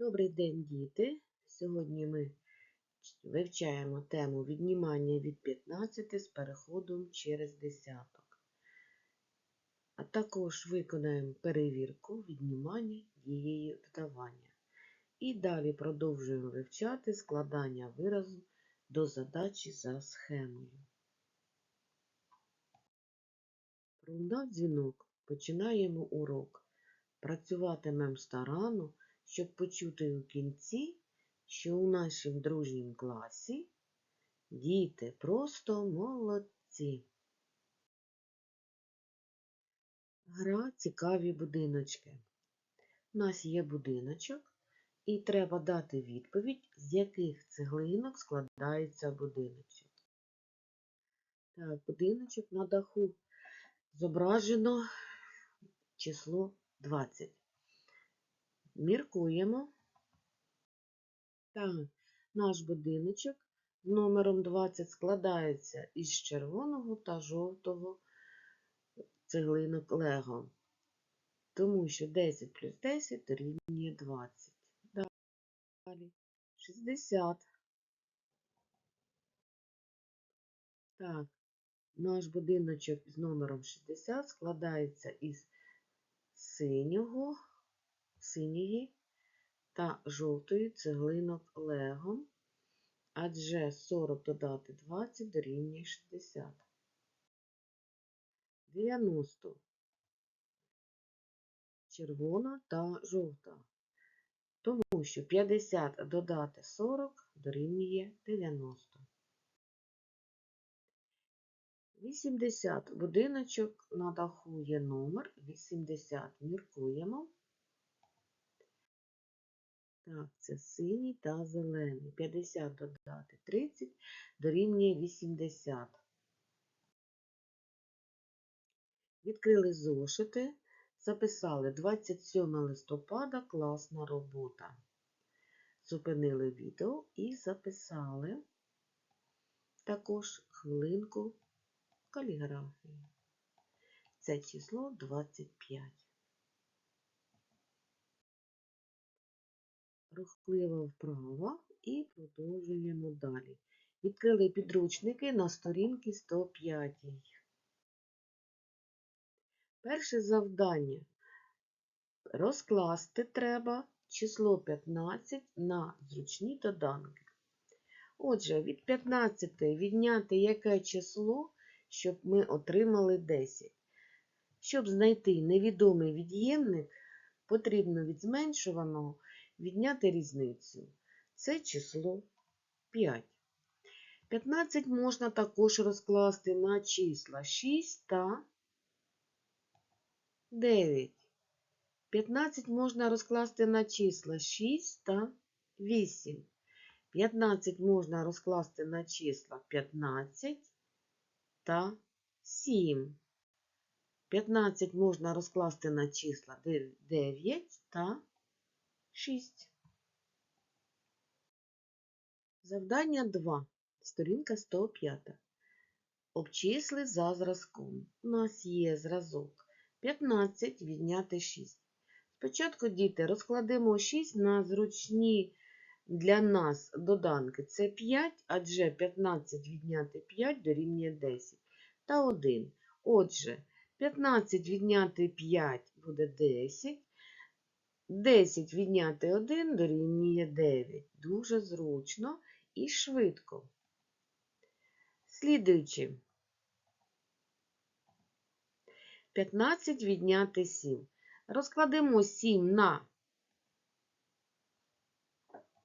Добрий день, діти! Сьогодні ми вивчаємо тему віднімання від 15 з переходом через десяток. А також виконаємо перевірку віднімання дією додавання. І далі продовжуємо вивчати складання виразу до задачі за схемою. Пролунав дзвінок. Починаємо урок. Працюватимемо старанно щоб почути у кінці, що у нашому дружнім класі діти просто молодці. Гра цікаві будиночки. У нас є будиночок, і треба дати відповідь, з яких цеглинок складається будиночок. Так, будиночок на даху зображено число 20. Міркуємо. Так, наш будиночок з номером 20 складається із червоного та жовтого цеглинок Лего. Тому що 10 плюс 10 дорівнює 20. Далі 60. Так, наш будиночок з номером 60 складається із синього синьої та жовтої цеглинок Лего, адже 40 додати 20 дорівнює 60. 90. Червона та жовта. Тому що 50 додати 40 дорівнює 90. 80. Будиночок на даху є номер 80. Міркуємо. Так, це синій та зелений. 50 додати 30 дорівнює 80. Відкрили зошити, записали 27 листопада класна робота. Зупинили відео і записали також хвилинку каліграфії. Це число 25. Рухливо вправо і продовжуємо далі. Відкрили підручники на сторінці 105. Перше завдання. Розкласти треба число 15 на зручні доданки. Отже, від 15 відняти яке число, щоб ми отримали 10. Щоб знайти невідомий від'ємник, потрібно від зменшуваного відняти різницю. Це число 5. 15 можна також розкласти на числа 6 та 9. 15 можна розкласти на числа 6 та 8. 15 можна розкласти на числа 15 та 7. 15 можна розкласти на числа 9 та 6. Завдання 2. Сторінка 105. Обчисли за зразком. У нас є зразок 15 відняти 6. Спочатку, діти, розкладемо 6 на зручні для нас доданки. Це 5, адже 15 відняти 5 дорівнює 10 та 1. Отже, 15 відняти 5 буде 10. 10 відняти 1 дорівнює 9. Дуже зручно і швидко. Слідуючи. 15 відняти 7. Розкладемо 7 на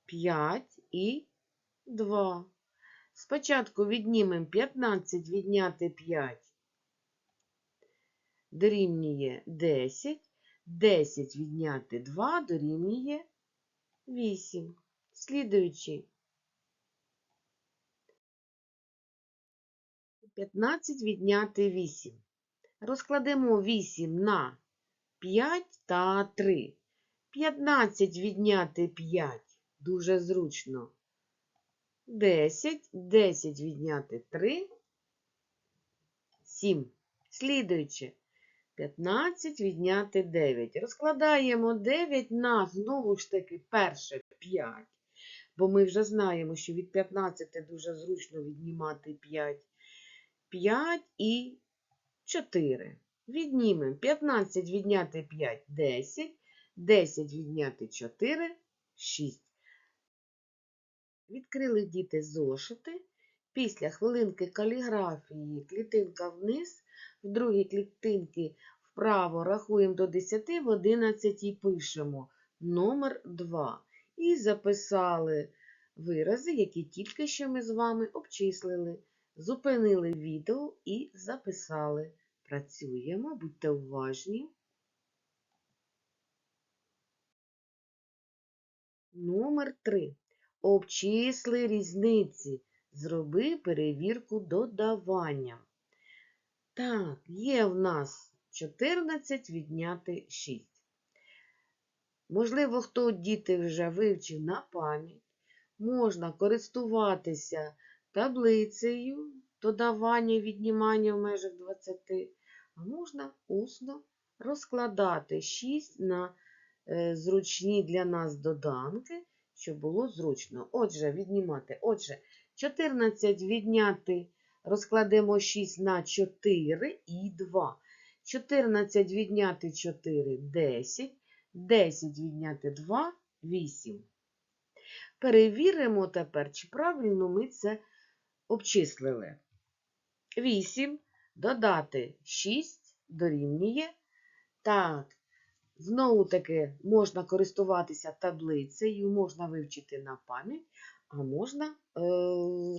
5 і 2. Спочатку віднімемо 15 відняти 5 дорівнює 10. 10 відняти 2 дорівнює 8. Слідуючи 15 відняти 8. Розкладемо 8 на 5 та 3. 15 відняти 5. Дуже зручно. 10. 10 відняти 3. 7. Слідуючи 15 відняти 9. Розкладаємо 9 на знову ж таки перше 5. Бо ми вже знаємо, що від 15 дуже зручно віднімати 5. 5 і 4. Віднімемо 15 відняти 5 10. 10 відняти 4 6. Відкрили діти зошити. Після хвилинки каліграфії клітинка вниз, в другій клітинки вправо рахуємо до 10, в 11 пишемо номер 2. І записали вирази, які тільки що ми з вами обчислили. Зупинили відео і записали. Працюємо, будьте уважні. Номер 3. Обчисли різниці. Зроби перевірку додавання. Так, є в нас 14 відняти 6. Можливо, хто діти вже вивчив на пам'ять. Можна користуватися таблицею додавання і віднімання в межах 20, а можна усно розкладати 6 на е, зручні для нас доданки, щоб було зручно. Отже, віднімати. Отже, 14 відняти, розкладемо 6 на 4 і 2. 14 відняти 4 10. 10 відняти 2 8. Перевіримо тепер, чи правильно ми це обчислили. 8 додати 6 дорівнює. Так, знову таки можна користуватися таблицею, можна вивчити на пам'ять, а можна е,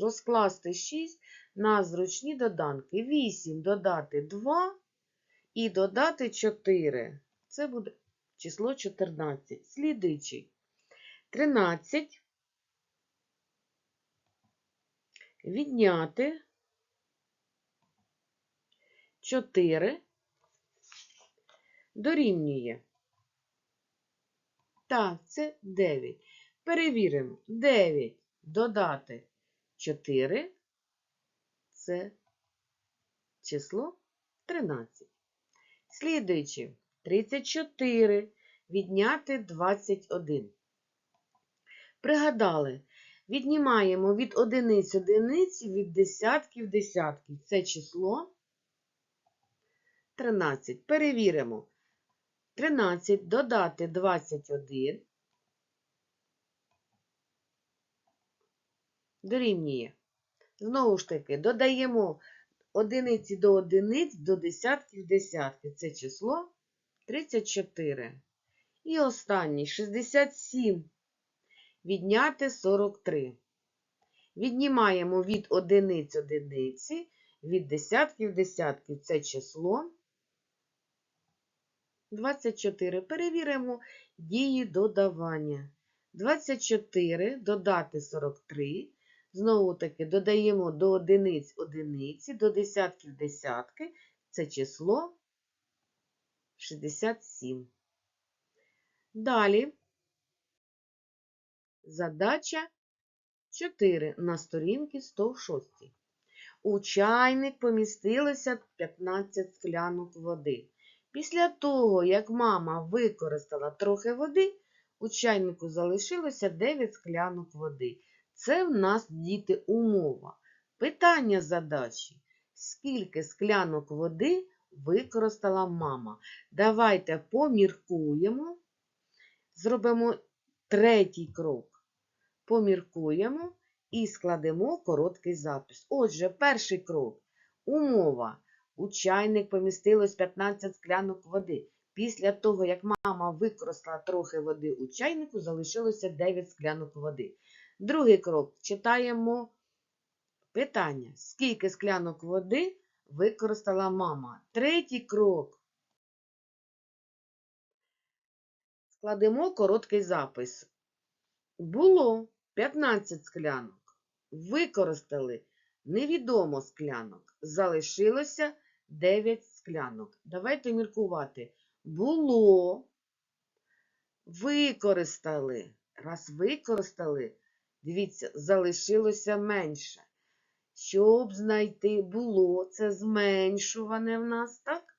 розкласти 6 на зручні доданки. 8 додати 2 і додати 4. Це буде число 14. Слідуючий. 13 відняти 4 дорівнює. Так, це 9. Перевіримо. 9 додати 4 це число 13. Слідуючи, 34 відняти 21. Пригадали, віднімаємо від одиниць одиниці, від десятків десятків. Це число 13. Перевіримо. 13 додати 21 дорівнює. Знову ж таки, додаємо одиниці до одиниць, до десятків десятків. Це число 34. І останній 67. Відняти 43. Віднімаємо від одиниць одиниці, від десятків десятків. Це число 24. Перевіримо дії додавання. 24 додати 43. Знову таки додаємо до одиниць одиниці, до десятків десятки. Це число 67. Далі задача 4 на сторінці 106. У чайник помістилося 15 склянок води. Після того, як мама використала трохи води, у чайнику залишилося 9 склянок води. Це в нас, діти, умова. Питання задачі. Скільки склянок води використала мама? Давайте поміркуємо. Зробимо третій крок. Поміркуємо і складемо короткий запис. Отже, перший крок. Умова. У чайник помістилось 15 склянок води. Після того, як мама використала трохи води у чайнику, залишилося 9 склянок води. Другий крок. Читаємо питання. Скільки склянок води використала мама? Третій крок. Складемо короткий запис. Було 15 склянок. Використали невідомо склянок. Залишилося 9 склянок. Давайте міркувати. Було. Використали. Раз використали, дивіться, залишилося менше. Щоб знайти було, це зменшуване в нас, так?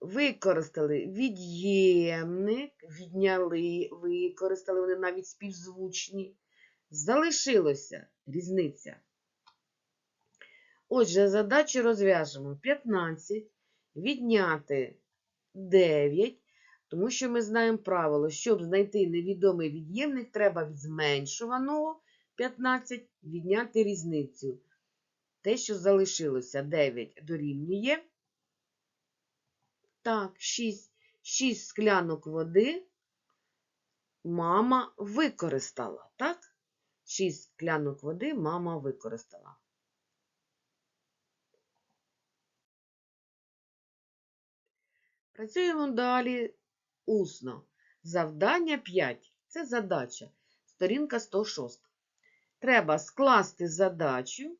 використали від'ємник, відняли, використали, вони навіть співзвучні. Залишилося різниця. Отже, задачу розв'яжемо 15, відняти 9, тому що ми знаємо правило, щоб знайти невідомий від'ємник, треба від зменшуваного 15 відняти різницю. Те, що залишилося 9 дорівнює. Так, 6. 6 склянок води мама використала, так? 6 склянок води мама використала. Працюємо далі усно. Завдання 5. Це задача. Сторінка 106. Треба скласти задачу,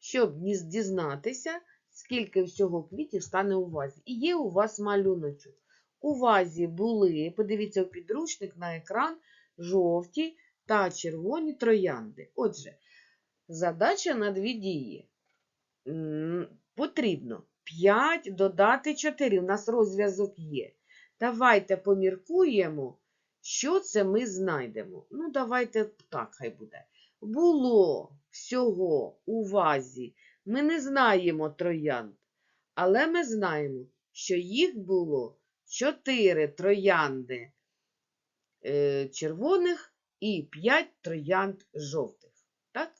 щоб дізнатися, скільки всього квітів стане у вазі. І є у вас малюночок. У вазі були, подивіться у підручник на екран, жовті та червоні троянди. Отже, задача на дві дії. Потрібно 5 додати 4. У нас розв'язок є. Давайте поміркуємо, що це ми знайдемо. Ну, давайте так хай буде. Було всього у вазі. Ми не знаємо троянд, але ми знаємо, що їх було 4 троянди е, червоних і 5 троянд жовтих. Так?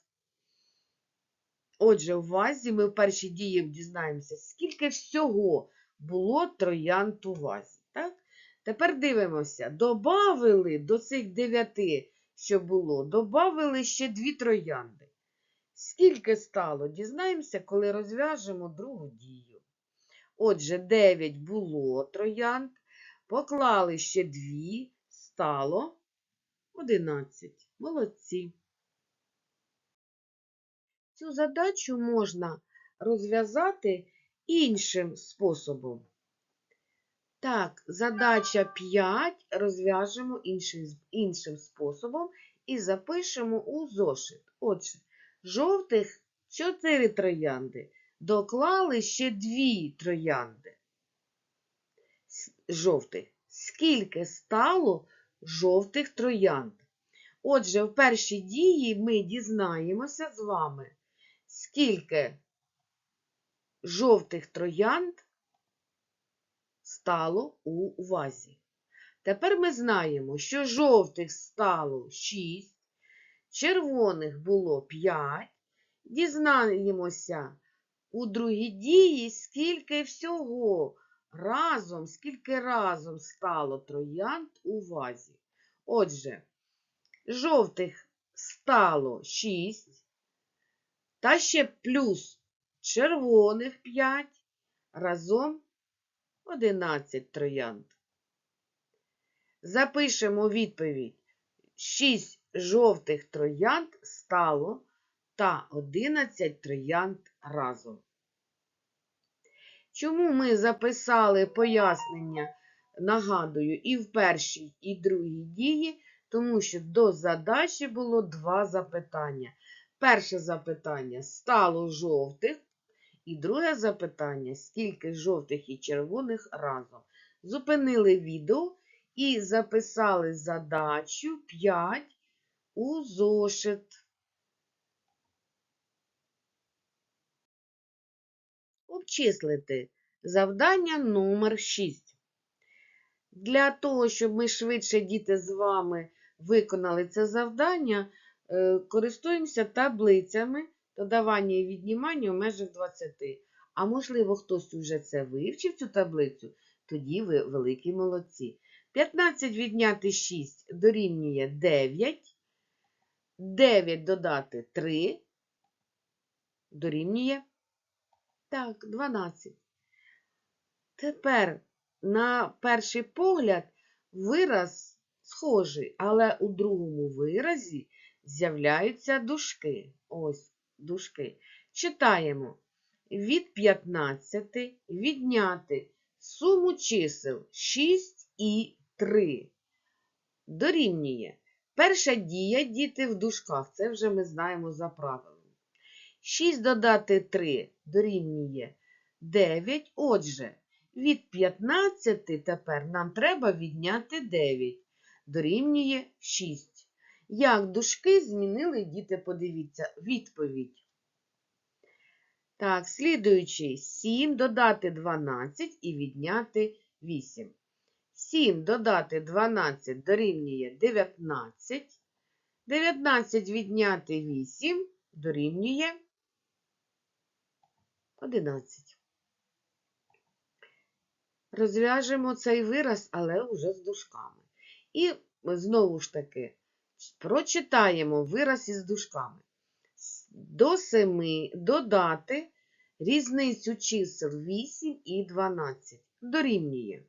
Отже, в вазі ми в першій дії дізнаємося, скільки всього було троянд у вазі. Так? Тепер дивимося, добавили до цих дев'яти, що було, добавили ще дві троянди. Скільки стало? Дізнаємося, коли розв'яжемо другу дію. Отже, 9 було троянд, поклали ще дві, стало 11. Молодці. Цю задачу можна розв'язати іншим способом. Так, задача 5 розв'яжемо іншим, іншим способом і запишемо у зошит. Отже, жовтих 4 троянди. Доклали ще 2 троянди. Жовтих. Скільки стало жовтих троянд? Отже, в першій дії ми дізнаємося з вами, скільки жовтих троянд стало у вазі. Тепер ми знаємо, що жовтих стало 6, червоних було 5. Дізнаємося у другій дії, скільки всього разом, скільки разом стало троянд у вазі. Отже, жовтих стало 6, та ще плюс червоних 5, разом 11 троянд. Запишемо відповідь. 6 жовтих троянд стало та 11 троянд разом. Чому ми записали пояснення, нагадую, і в першій, і другій дії, тому що до задачі було два запитання. Перше запитання стало жовтих, і друге запитання скільки жовтих і червоних разом. Зупинили відео і записали задачу 5 у зошит. Обчислити завдання номер 6. Для того, щоб ми швидше, діти, з вами виконали це завдання, користуємося таблицями додавання і віднімання у межах 20. А можливо, хтось вже це вивчив, цю таблицю, тоді ви великі молодці. 15 відняти 6 дорівнює 9. 9 додати 3 дорівнює так, 12. Тепер, на перший погляд, вираз схожий, але у другому виразі з'являються дужки. Ось дужки. Читаємо. Від 15 відняти суму чисел 6 і 3. Дорівнює. Перша дія діти в дужках. Це вже ми знаємо за правилом. 6 додати 3 дорівнює 9. Отже, від 15 тепер нам треба відняти 9. Дорівнює 6. Як дужки змінили діти, подивіться, відповідь. Так, слідуючий 7 додати 12 і відняти 8. 7 додати 12 дорівнює 19. 19 відняти 8 дорівнює 11. Розв'яжемо цей вираз, але вже з дужками. І знову ж таки прочитаємо вираз із дужками. До 7 додати різницю чисел 8 і 12 дорівнює.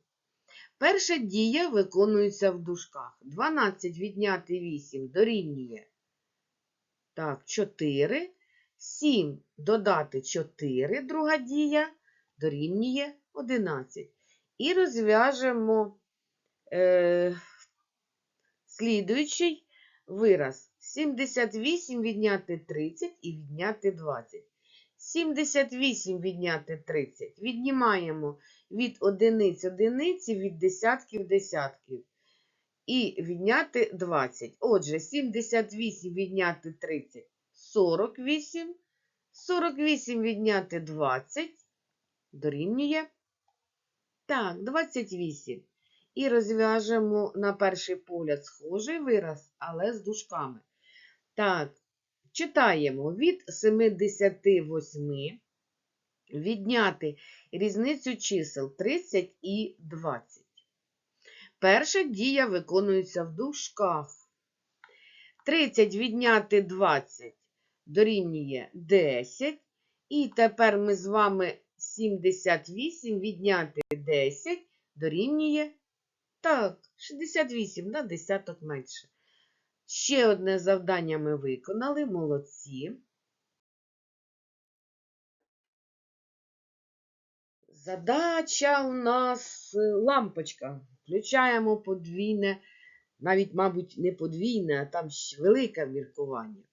Перша дія виконується в дужках. 12 відняти 8 дорівнює. Так, 4. 7 додати 4, друга дія, дорівнює 11. І розв'яжемо е, слідуючий вираз. 78 відняти 30 і відняти 20. 78 відняти 30. Віднімаємо від одиниць одиниці, від десятків десятків. І відняти 20. Отже, 78 відняти 30 48. 48 відняти 20 дорівнює. Так, 28. І розв'яжемо на перший погляд схожий вираз, але з дужками. Так, читаємо від 78 відняти різницю чисел 30 і 20. Перша дія виконується в дужках. 30 відняти 20 дорівнює 10. І тепер ми з вами 78 відняти 10 дорівнює. Так, 68 на десяток менше. Ще одне завдання ми виконали, молодці. Задача у нас е, лампочка. Включаємо подвійне, навіть, мабуть, не подвійне, а там велике міркування.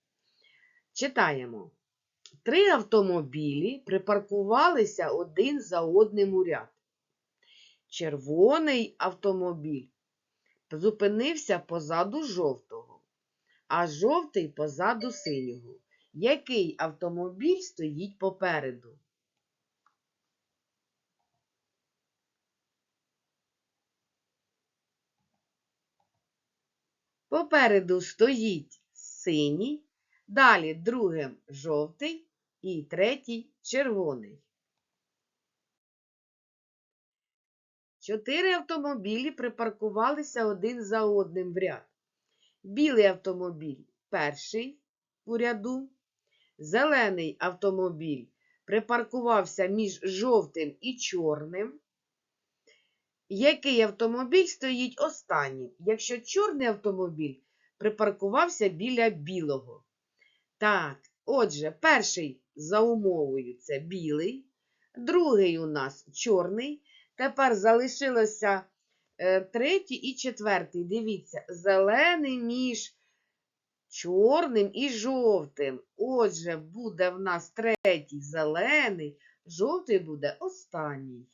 Читаємо. Три автомобілі припаркувалися один за одним у ряд. Червоний автомобіль зупинився позаду жовтого, а жовтий позаду синього. Який автомобіль стоїть попереду? Попереду стоїть синій, далі другим жовтий і третій червоний. Чотири автомобілі припаркувалися один за одним в ряд. Білий автомобіль перший у ряду, зелений автомобіль припаркувався між жовтим і чорним. Який автомобіль стоїть останнім, якщо чорний автомобіль припаркувався біля білого? Так, отже, перший за умовою це білий, другий у нас чорний. Тепер залишилося е, третій і четвертий. Дивіться, зелений між чорним і жовтим. Отже, буде в нас третій зелений, жовтий буде останній.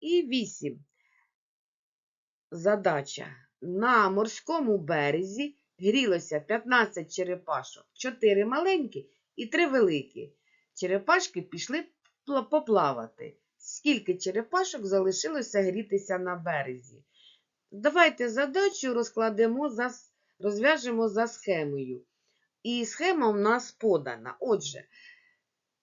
І 8. Задача. На морському березі грілося 15 черепашок, 4 маленькі і 3 великі. Черепашки пішли поплавати. Скільки черепашок залишилося грітися на березі? Давайте задачу розкладемо за, розв'яжемо за схемою. І схема у нас подана. Отже,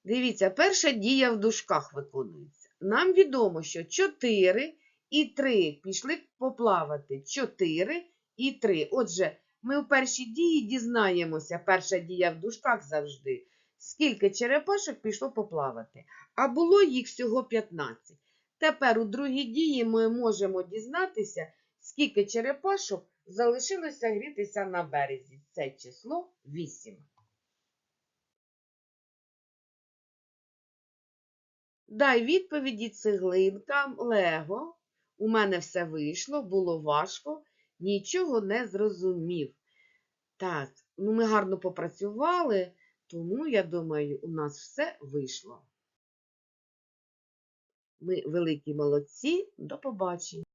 дивіться, перша дія в дужках виконується. Нам відомо, що 4 і 3 пішли поплавати. 4 і 3. Отже, ми у першій дії дізнаємося, перша дія в дужках завжди, скільки черепашок пішло поплавати. А було їх всього 15. Тепер у другій дії ми можемо дізнатися, скільки черепашок залишилося грітися на березі. Це число 8. Дай відповіді цеглинкам Лего. У мене все вийшло, було важко, нічого не зрозумів. Так, ну ми гарно попрацювали, Тому, я думаю, у нас все вийшло. Ми великі молодці. До побачення.